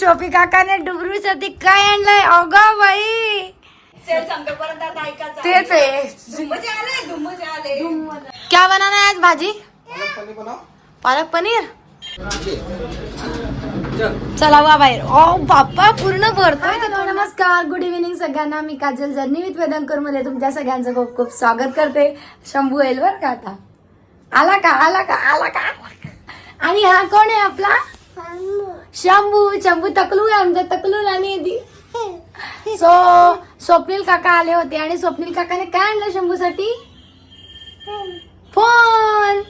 Shopee काकाने डुबरू साठी काय आणलंय? अगं बाई. तेच आहे. क्या बनाना है आज भाजी? पालक पनीर बनाओ. पालक पनीर? चला. वा बाहेर. ओ बाप्पा पूर्ण भरतोय नमस्कार. गुड इव्हिनिंग सगळ्यांना. मी काजल जर्नी विथ वेदंकरमध्ये तुमच्या सगळ्यांचं खूप खूप स्वागत करते. शंभू येईल बर का आता? आला का? आला का? आला का? आणि हा कोण आहे आपला? शंभू शंभू तकलू आहे आमचा तकलू आणि दी सो स्वप्नील काका आले होते आणि स्वप्नील काकाने काय आणलं शंभूसाठी? फोन.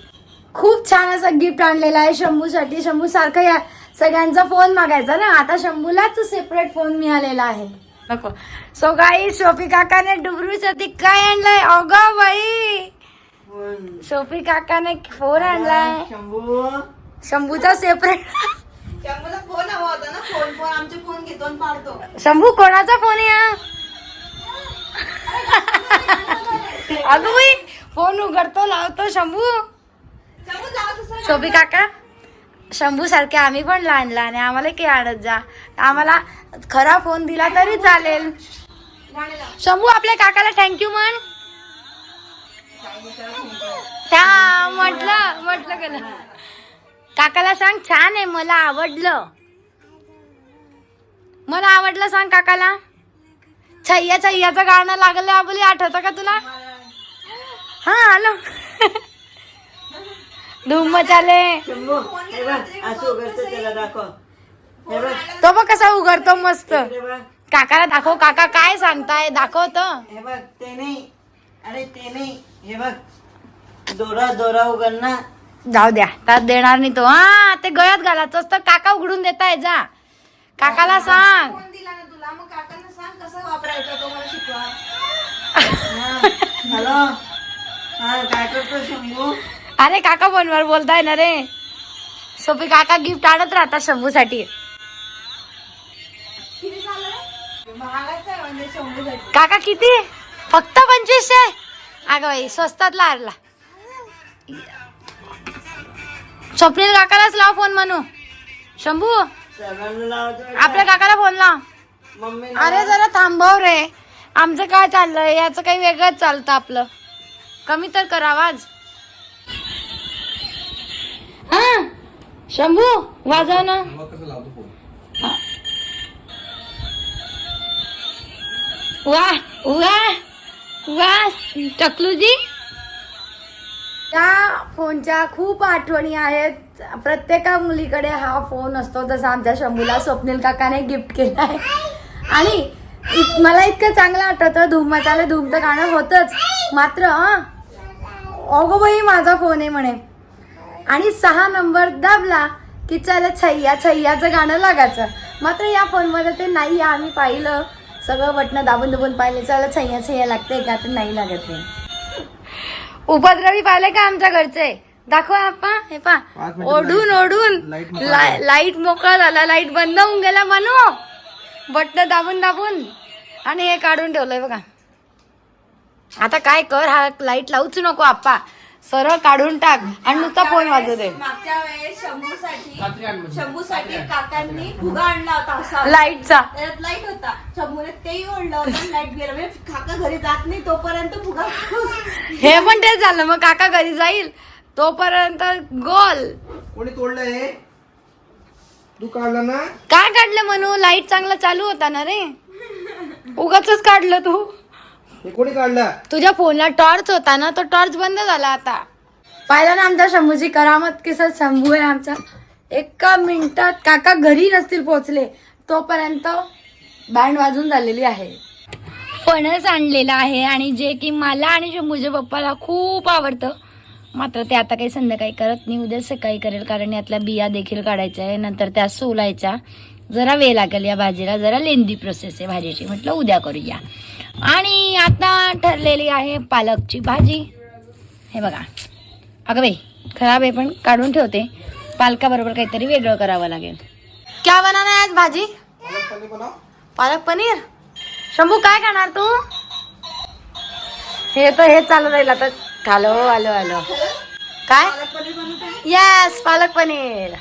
खूप छान असा गिफ्ट आणलेला आहे शंभूसाठी. शंभू सारखं या सगळ्यांचा फोन मागायचा ना. आता शंभूलाच सेपरेट फोन मिळालेला आहे. नको. सो गाई शोपी काकाने डुबरूसाठी काय आणलंय? अगं बाई. शोपी काकाने फोन आणलाय. शंभू. शंभूचा सेपरेट त्यामुळे फोन हवा होता ना फोन फोन आमचे फोन घेतो आणि पाडतो. शंभू कोणाचा फोन आहे हा? अगं बाई फोन उघडतो लावतो शंभू. त्यामुळे जाऊ दुसरं शोभी काका शंभू सारखे आम्ही पण लहान लहान आहे आम्हाला काही आणत जा. आम्हाला खरा फोन दिला तरी चालेल. गाणे लाव. शंभू आपल्या काकाला थँक्यू म्हण. त्या म्हटलं म्हटलं गेलं काकाला सांग छान आहे मला आवडलं. मला आवडलं सांग काकाला. छैया छैयाचं गाणं लागलं आपली आठवतं का तुला? हा आलो. धूम बघ तो बघ कसा उघडतो मस्त. काकाला दाखव काका काय सांगताय दाखवत. हे बघ ते नाही. अरे ते नाही. हे बघ. दोरा दोरा उघडना जाऊ द्या. त्यात देणार नाही तो. हा ते गळ्यात घालायचं असतं काका उघडून देताय जा. काकाला सांग. फोन दिला ना तुला. मग काकांना सांग कसं वापरायचा तो मला शिकवा. हॅलो. हा काय करतो शंभू? अरे काका फोनवर बोलताय ना रे. सोपी काका गिफ्ट आणत राहतात शंभूसाठी. किती झालं? रे? महागाचं आहे म्हणजे शंभूसाठी. काका किती? फक्त पंचवीसशे? अगं बाई स्वस्तातला आणला स्वप्नील काकालाच लाव फोन म्हणू. शंभू आपल्या काकाला फोन लाव. अरे जरा थांबव रे. आमचं काय चाललंय? याचं काही वेगळंच चालतं आपलं. कमी तर कर आवाज हा शंभू वाजव ना. वा वा वा टकलूजी. त्या फोनच्या खूप आठवणी आहेत. प्रत्येका मुलीकडे हा फोन असतो. जसा आमच्या शंभूला स्वप्नील काकाने गिफ्ट केला आहे आणि मला इतकं चांगलं आठवतं. धूम मचाले धूम तर गाणं होतंच. मात्र अगो बाई माझा फोन आहे म्हणे. आणि सहा नंबर दाबला की चला छैया छैयाचं गाणं लागायचं. मात्र या फोनमध्ये ते नाही. आहे. आम्ही पाहिलं. सगळं बटणं दाबून दाबून पाहिलं. चला छैया छैया लागते का? तर नाही लागत नाही उपद्रवी पाहिले का आमच्या घरचे? दाखवा आपा हे पा पाच मिनिटं ओढून ओढून. लाइट मोकळा ला- लाइट मोकळा झाला. लाइट बंद होऊन गेला म्हणू बटन दाबून दाबून. आणि हे काढून ठेवलंय बघा. आता काय कर? हा लाइट लावूच नको आप्पा. सरळ काढून टाक आणि नुसता फोन वाजू दे. मागच्या वेळेस शंभूसाठी शंभूसाठी काकांनी फुगा आणला होता असा. लाईटचा त्याच्यात लाइट होता. शंभूने तेही ओढलं होतं लाइट गेलं. म्हणजे काका घरी जात नाही तोपर्यंत फुगा हे पण तेच झालं. मग काका घरी जाईल तोपर्यंत गोल. कोणी तोडलं हे? तू काढला ना? काय काढलं म्हणू लाइट चांगला चालू होता ना रे. उगाच काढलं तू. हे कोणी काढला? तुझ्या फोनला टॉर्च होता ना तो टॉर्च बंद झाला आता. पाहिलं ना आमच्या शंभूची करामत किसा शंभू आहे आमचा. एका मिनिटात काका घरी नसतील पोहोचले तोपर्यंत बँड वाजून झालेली आहे. फणस आणलेला आहे आणि जे की मला आणि शंभूच्या पप्पाला खूप आवडतं. मात्र ते आता काही संध्याकाळी करत नाही उद्या सकाळी करेल कारण यातल्या बिया देखील काढायच्या आहे नंतर त्या सोलायच्या. जरा वेळ लागेल या भाजीला जरा लेंदी प्रोसेस आहे भाजीची. म्हटलं उद्या करूया. आणि आता ठरलेली आहे पालकची भाजी. हे बघा. अगं बाई खराब आहे पण काढून ठेवते. पालकाबरोबर काहीतरी वेगळं करावं लागेल. क्या बनाना आहे आज भाजी? पालक पनीर? शंभू काय खाणार तू? हे तर हे चालू राहील आता. खालो आलो आलो. काय? येस पालक पनीर.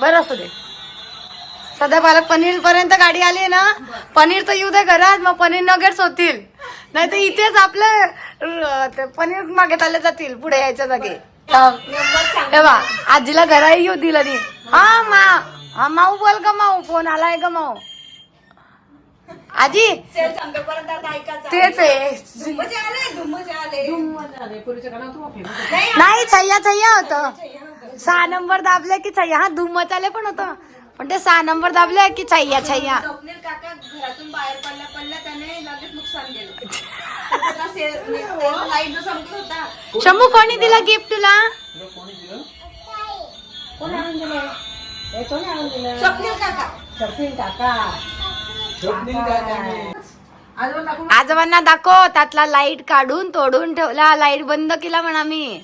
बरं असू दे. सध्या पालक पनीर पर्यंत गाडी आली ना पनीर तर येऊ दे घरात मग पनीर नगेट्स होतील. नाही तर इथेच आपलं पनीर मागे चालले जातील पुढे यायच्या जागी. हे बा आजीला घराही येऊ दिलं नाही. हा मा हा माऊ बोल ग माऊ फोन आलाय ग माऊ. आजी तेच आहे. आले आले. नाही छैया छैया होत. सहा नंबर दाबले की छैया. हा धूम मचाले पण होतं. पण ते सहा नंबर दाबले की छैया छैया? स्वप्नील काका घरातून बाहेर पडल्या पडल्या त्याने लगेच नुकसान केलं. त्याला सेल- त्याला लाइट जो संपत होता. शंभू कोणी दिलं गिफ्ट तुला? स्वप्नील काका. आजोबांना दाखव त्यातला लाइट काढून तोडून ठेवला लाइट बंद केला म्हणा मी.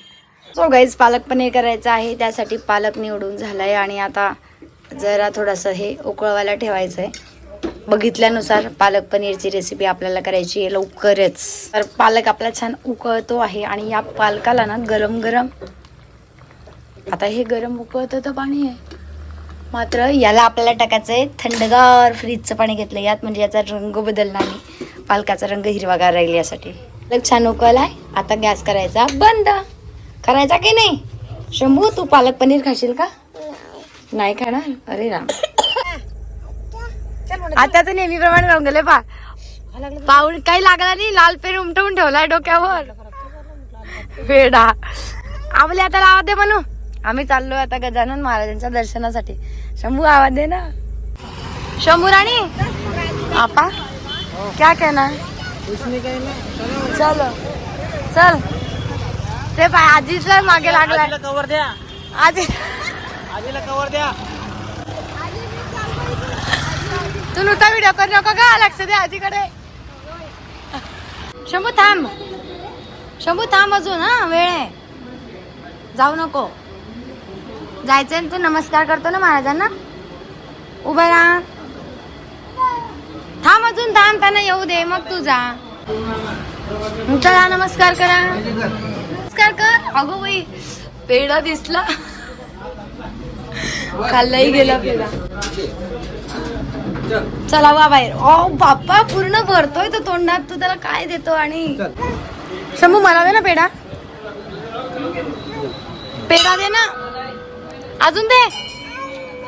सो गाईज पालक पनीर करायचं आहे त्यासाठी पालक निवडून झालाय आणि आता जरा थोडंसं हे उकळवायला ठेवायचं आहे बघितल्यानुसार पालक पनीरची रेसिपी आपल्याला करायची आहे लवकरच. तर पालक आपला छान उकळतो आहे आणि या पालकाला ना गरम गरम आता हे गरम उकळतं तर पाणी आहे. मात्र याला आपल्याला टाकायचं आहे थंडगार फ्रीजचं पाणी घेतलं. यात म्हणजे याचा रंग बदलला नाही. पालकाचा रंग हिरवागार राहील यासाठी. पालक छान उकळला आहे आता गॅस करायचा बंद. करायचा की नाही? शंभू तू पालक पनीर खाशील का? नाही खाणार? अरे राम. आता तर नेहमीप्रमाणे राहून गेले पा. पाऊल काही लागला नाही लाल पेन उमटवून ठेवलाय डोक्यावर. वेडा. आपले आता आवाज दे म्हणू. आम्ही चाललो आता गजानन महाराजांच्या दर्शनासाठी. शंभू आवाज दे ना. शंभू राणी? आपा? क्या कहना? चलो. चल. ते पाय आजीच मागे द्या. आजी आजीला कवर द्या. तू नुसता व्हिडिओ कर नको का लक्ष दे आजीकडे. शंभू थांब. शंभू थांब अजून हा वेळ आहे. जाऊ नको. जायचंय तू नमस्कार करतो ना महाराजांना. उभा राहा. थांब अजून थांब त्यांना येऊ दे मग तू जा. चला नमस्कार करा. नमस्कार कर. अगो बाई पेढा दिसला. खाल्लाही गेला चला वा बाहेर. ओ बाप्पा पूर्ण भरतोय तो तोंडात. तू त्याला काय देतो आणि शंभू मला दे ना पेढा. पेढा दे ना. अजून दे.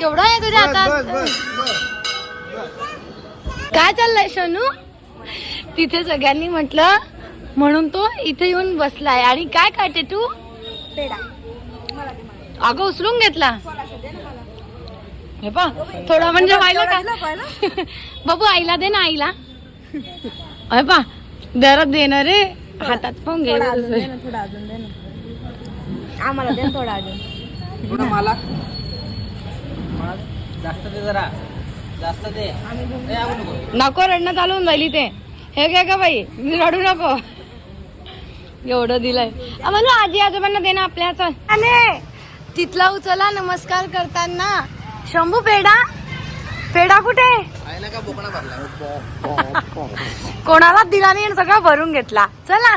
केवढा आहे तुझ्या हातात? काय चाललंय शनू? तिथे सगळ्यांनी म्हटलं म्हणून तो इथे येऊन बसलाय. आणि काय काटे तू? पेढा. अगं उचलून घेतला. हे पा थोडा म्हणजे व्हायला का बाबू आईला दे ना आईला. अरे पा दरात देणार रे हातात पण घे थोडा अजून दे ना. आम्हाला दे ना थोडा अजून. मला. जास्त दे जरा. जास्त दे. नको. रडणं चालू होऊन जाईल ते. हे काय का बाई मी रडू नको. एवढं दिलंय. आ, म्हणू आजी आजोबांना दे ना आपल्या चल आणि तिथला उचला नमस्कार करताना. शंभू पेढा पेढा कुठे? कोणाला दिला नाही सगळा भरून घेतला. चला.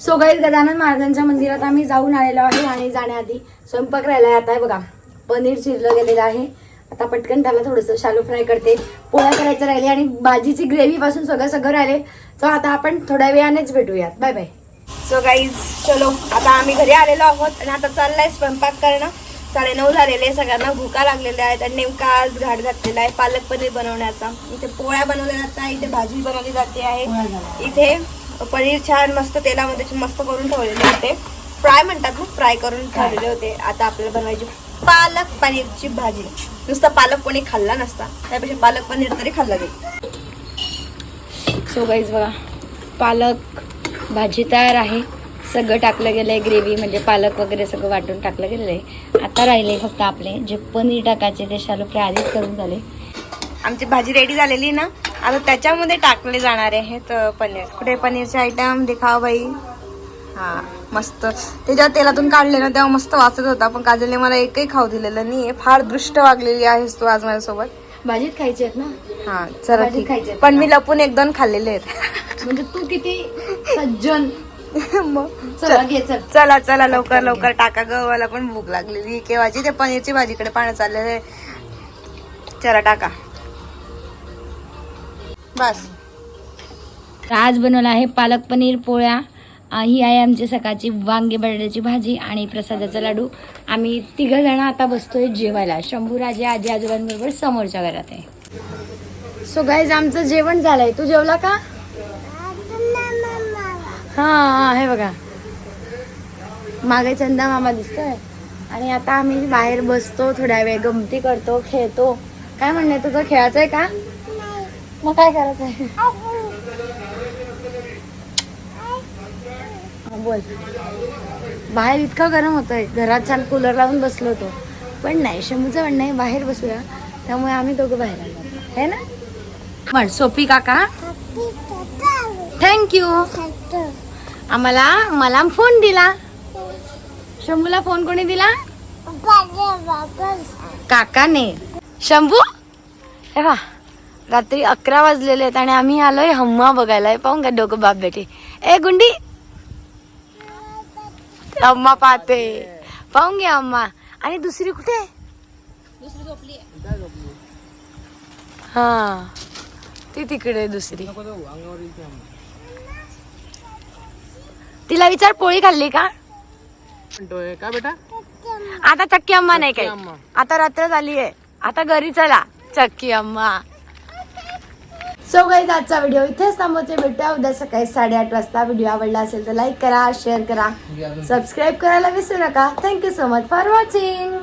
सो गाईज गजानन महाराजांच्या मंदिरात आम्ही जाऊन आलेलो आहे आणि जाण्याआधी स्वयंपाक राहिलाय आता हे बघा. पनीर चिरलं गेलेलं आहे. आता पटकन त्याला थोडंसं शालो फ्राय करते. पोळ्या करायचं राहिले आणि भाजीची ग्रेव्ही पासून सगळं सगळं राहिले. सो आता आपण थोड्या वेळानेच भेटूयात. बाय बाय सो गाईज चलो. आता आम्ही घरी आलेलो आहोत आणि आता चाललाय स्वयंपाक करणं. साडेनऊ झालेले सगळ्यांना भुका लागलेल्या आहेत आणि नेमका आज घाट घातलेला आहे पालक पनीर बनवण्याचा. इथे पोळ्या बनवल्या जात आहे इथे भाजी बनवली जाते आहे. इथे पनीर छान मस्त तेलामध्ये मस्त करून ठेवलेले होते. फ्राय म्हणतात ना फ्राय करून ठेवलेले होते. आता आपल्याला बनवायची पालक पनीरची भाजी. नुसता पालक कोणी खाल्ला नसता. त्यापेक्षा पालक पनीर तरी खाल्ला जाईल. सो गाईज बघा. पालक भाजी तयार आहे. सगळं टाकलं गेलं आहे ग्रेव्ही म्हणजे पालक वगैरे सगळं वाटून टाकलं गेलेलं आहे आता राहिले फक्त आपले जे पनीर टाकायचे ते शालो फ्राय आधीच करून झाले. आमची भाजी रेडी झालेली ना? आता त्याच्यामध्ये टाकले जाणार आहेत पनीर. कुठे पनीरचे आयटम दिखाव बाई. हा मस्त. ते जेव्हा तेलातून काढले ना तेव्हा मस्त वाचत होता पण काजलने मला एकही खाऊ दिलेलं नाही फार दृष्ट वागलेली आहेस तू आज माझ्यासोबत. भाजीत खायची आहेत ना? हा चला ठीक. आहे. पण मी लपून एक दोन खाल्लेले आहेत. म्हणजे तू किती सज्जन. मग चला घे चल. चला चला लवकर लवकर टाका ग मला पण भूक लागलेली केव्हाची ते पनीरची भाजीकडे पाणी चाललेलं चला टाका. बस. आज बनवलं आहे पालक पनीर पोळ्या. ही आहे आमची सकाळची वांगे बटाट्याची भाजी आणि प्रसादाचा लाडू. आम्ही तिघ जण आता बसतोय जेवायला. शंभूराजे आजी आजोबांबरोबर समोरच्या घरात आहे. सो गाईज आमचं जेवण झालंय. तू जेवला का? हा हा हे बघा. मागे चंदा मामा दिसतोय. आणि आता आम्ही बाहेर बसतो थोड्या वेळ गमती करतो खेळतो. काय म्हणणे तुझं? खेळायचंय का? मग काय करायचंय? हा, बोल. बाहेर इतकं गरम होतंय. घरात छान कूलर लावून बसलो होतो. पण नाही शंभूचं म्हणणं आहे बाहेर बसूया. त्यामुळे आम्ही दोघं बाहेर आलो. है ना? म्हण सोपी काका. थँक्यू आम्हाला मला फोन दिला. शंभूला फोन कोणी दिला? काकाने. शंभू? हे पहा रात्री अकरा वाजलेले आहेत आणि आम्ही आलोय हम्मा बघायला. पाहून का डोकं बाप बेटी. ए गुंडी. अम्मा पाहते. पाहून घ्या अम्मा. आणि दुसरी कुठे? आहे? हा. ती तिकडे आहे दुसरी. तिला विचार पोळी खाल्ली का? का बेटा? आता चक्की अम्मा नाही काही. अम्मा. आता रात्र झाली आहे. आता घरी चला. चक्की अम्मा. सो गाईज आजचा व्हिडिओ इथेच थांबवते. भेटूया उद्या सकाळी साडेआठ वाजता. व्हिडिओ आवडला असेल तर लाईक करा शेअर करा. सबस्क्राईब करायला विसरू नका. Thank you so much for watching